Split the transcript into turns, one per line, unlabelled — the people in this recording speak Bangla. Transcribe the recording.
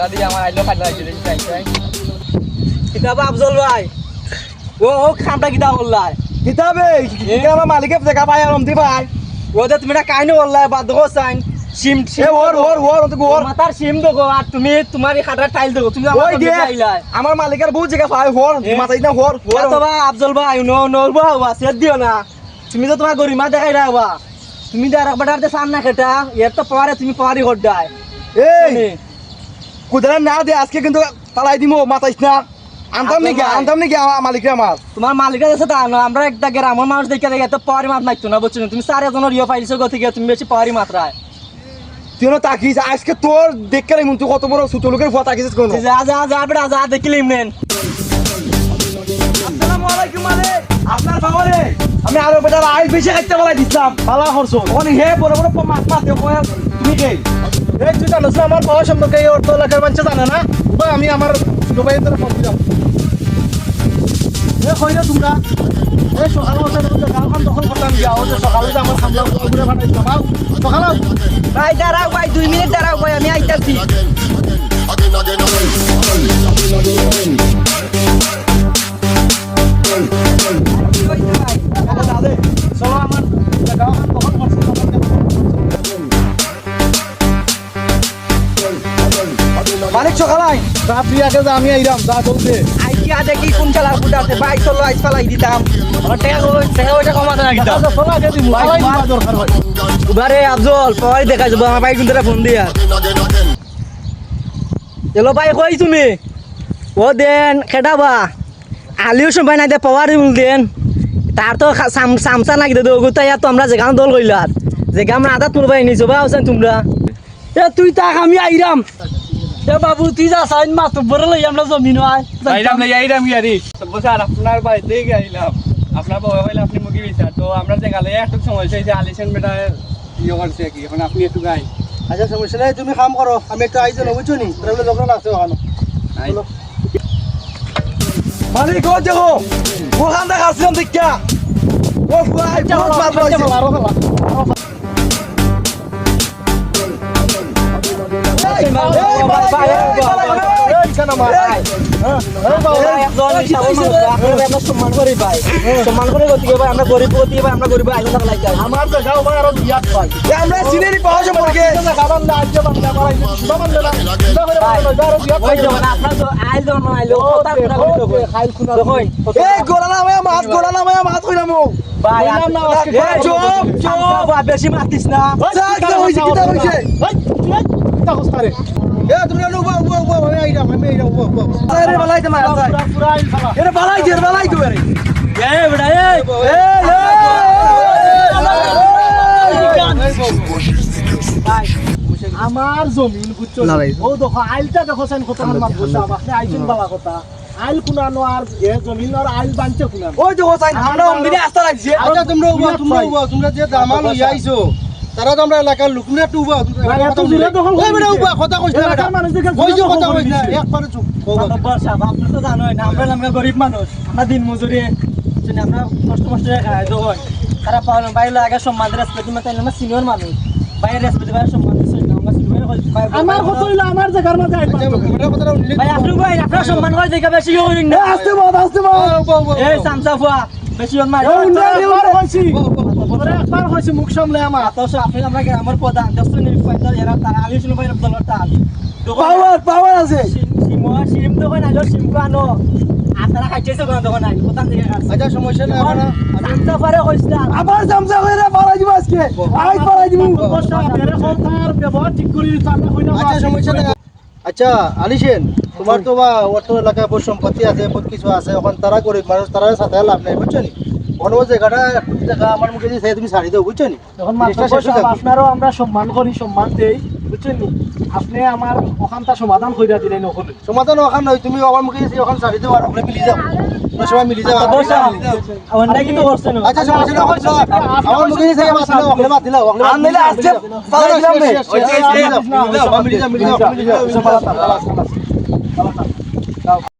সারা দিয়ে আমার আইলো খাইলো আইছে দেখি চাই চাই
কিতাব আফজল ভাই? ও ও খামটা কিতা করলাই
কিতাবে আমার মালিকে জায়গা পাই আর অমতি ভাই।
ওদের তুমি এটা কাহিনী করলাই বাদ দেখো চাই সিম
এ ওর ওর ওর অন্ত ওর
মাথার সিম দেখো আর তুমি তোমার এই খাটার টাইল দেখো। তুমি আমার
ওই দিয়ে।
আইলাই
আমার মালিকের বহুত জায়গা পাই হর
এ?
মাথায় না হর হর
অথবা আফজল ভাই নো নরবা হওয়া সেট দিও না। তুমি তো তোমার গরিমা দেখাই রাখবা তুমি আর একবার চান না খেটা এর তো পাওয়ারে তুমি পাওয়ারি হড্ডায়
এই! কুদারা না দে আজকে কিন্তু তালাই দিমু মাথাইস না। আনতাম নাকি। আনতাম নাকি আমার মালিকরে আমার?
তোমার মালিকের কাছে তা আমরা একটা গ্রামের মানুষ দেখে দেখে এত পাওয়ারি মাত মারতো না বুঝছ তুমি চার এজনের ইয়ে পাইছো গো থেকে তুমি বেশি পাওয়ারি মাত্রায়
তুই তাকিস আজকে তোর দেখতে লাগি তুই কত বড় ছোট লোকের ফটো তাকিস কোন?
যা যা যা বেটা যা দেখিলিম নেন।
আসসালামু আলাইকুম মালিক। আপনার বাবারে আমি আরও বেটা আইল বেশি খাইতে বলাই দিছিলাম। পালা করছ। ওখানে হে বড় বড় মাছ মাছ তুমি কে? এই তুই জানোস না আমার পাওয়া সম্পর্কে এই অর্থ এলাকার মানুষ জানে না। বা আমি আমার ছোট দ্বারা ফোন দিলাম। এ কই না তোমরা এই সকালে বসে গাঁওখান দখল করলাম গিয়া, ও যে সকালে যে আমার সামলা ঘুরে ফাটাইছিলাম আও সকালে
ভাই, দাঁড়াও ভাই, দুই মিনিট দাঁড়াও ভাই, আমি আইতাছি।
মালিক সকালাই। যা তুই আগে আমি আইরাম যা চলছে
আইকিয়া দেখি কোন চালার ফুটা আছে ভাই চলো আইস ফালাই দিতাম। দিয়া. এলো ভাই কই তুমি? ও দেন খেটাবা। আলিও সময় নাই দে পাওয়ারি বল দেন। তার তো সামসা নাকি দে ইয়া তো আমরা যেখানে দল কইলার যেখানে আমরা আদা তুলবাই নিছো বা তোমরা। এ তুই তাক আমি আইরাম। এ বাবু তুই যা সাইন মাত বড় লই আমরা জমিন আয়
আইলাম না আইলাম বসে আর আপনার বাড়িতে গেলাম আপনার বাবা হইলে আপনি মুখে বিচার তো আমরা যে গালে একটু সময় চাইছে আলিশান বেটা ইয়ে করছে কি এখন আপনি একটু গাই
আচ্ছা সমস্যা নাই তুমি কাম করো আমি একটু আইজন বুঝছ নি তাহলে লোকরা লাগছে ওখানে। মালিক ও দেখো ওখান থেকে আসলাম দেখা ও ভাই বহুত মাছ
সম্মান করি ভাই সম্মান করে গতিকে ভাই আমরা গরিব গতি ভাই আমরা গরিব আইন থাকা লাগে
আমার দেখা ভাই আরও বিয়াত ভাই আমরা সিনারি পাওয়া যাবে পড়কে গাবান না। আজকে বাংলা করাই বাবান না আরও বিয়াত
ওই যেমন আপনার তো আইল যেমন আইলো কথা কথা কইতো
খাইল খুনা
দেখুন
এই গোলা না মাছ মাছ হইলাম।
ভাই
না, আজকে
চুপ। চুপ বেশি মাতিস না
হইছে হইছে কিটা হস্তারে এ তুমি না উবা উবা উবা আমি আইরাম আমি আইরাম উবা উবা আরে বালাই তোমার পুরা পুরা আইল খালা এরে বালাই দে বালাই দে রে
এই বেটা এই
আমার জমিন বুঝছ ও দেখো আইলটা দেখো সেন কত মাছ বসে আমাকে আইছেন বালা কথা আইল কুনানো আর এ জমিন আর আইল বানছে কুনানো ওই দেখো সাইন আমরা অমদিনে আস্তা লাগছে
আচ্ছা তোমরা উবা তোমরা উবা তোমরা যে দামা লই আইছো তারা তো আমরা এলাকার লোক না টুবা
এত জোরে দখল
ওই বেটা উবা কথা কইছ না
এলাকার মানুষদেরকে জোরে
কইছো কথা কইছ না একবারে চুপ কইবা
সাহেব, আপনি তো জানোই না, আমরা আমরা গরিব মানুষ। আমরা দিন মজুরি আমরা কষ্ট করে খাই তো হয়। তারা পাওয়া বাইরে আগে সম্মান রেসপেক্ট তাইলে আমরা সিনিয়র মানুষ। বাইরে রেসপেক্ট দিবে সম্মান দিচ্ছে না আমরা
কত হইল আমার জায়গার মাঝে
আচ্ছা
ভাই আপনি ভাই আপনার সম্মান করে দেখে বেশি না।
আস্তে বাদ আস্তে বাদ
উবা উবা
এই সামসা ফুয়া বেশি মারি
হইছি মুখ সামলে আমার
আতস আপনি আমরা গ্রামের প্রধান দশ ফাইদার এরা তারা আলি শুনে বাইরে দলার তাল।
পাওয়ার পাওয়ার আছে।
সিম সিম হয় সিম কানো আপনারা খাইতেছে কোন দোকান নাই কোথান থেকে
আচ্ছা সমস্যা নাই আমরা
আবার জামসা কইরা পালাই দিব আজকে। আই ব্যবহার ঠিক করি দিতে আমরা কইনা
আচ্ছা সমস্যা নাই। আচ্ছা আলিশেন তোমার তো বা অত এলাকায় সম্পত্তি আছে কিছু আছে এখন তারা গরিব মানুষ তারা সাথে লাভ নাই বুঝছ নি অন্য জায়গাটা একটু আমার মুখে দিয়ে তুমি ছাড়ি দাও বুঝছ নি
যখন
হয়ে।
আপনারও আমরা সম্মান করি সম্মান দেই বুঝছেন নি আপনি আমার ওখানটা সমাধান কইরা দিলেন ওখানে
সমাধান ওখান নয় তুমি আমার মুখে দিয়ে ওখান ছাড়ি দাও আর আমরা মিলি যাও সবাই মিলি যাও
অন্যায় কিন্তু করছেন
আচ্ছা সমস্যা নাই ওখান আমার মুখে দিয়ে মাত দিলাও ওখানে মাত দিলাও ওখানে মাত
আনলে আজকে পালাই দিলাম রে।
মিলি যাও মিলি যাও মিলি যাও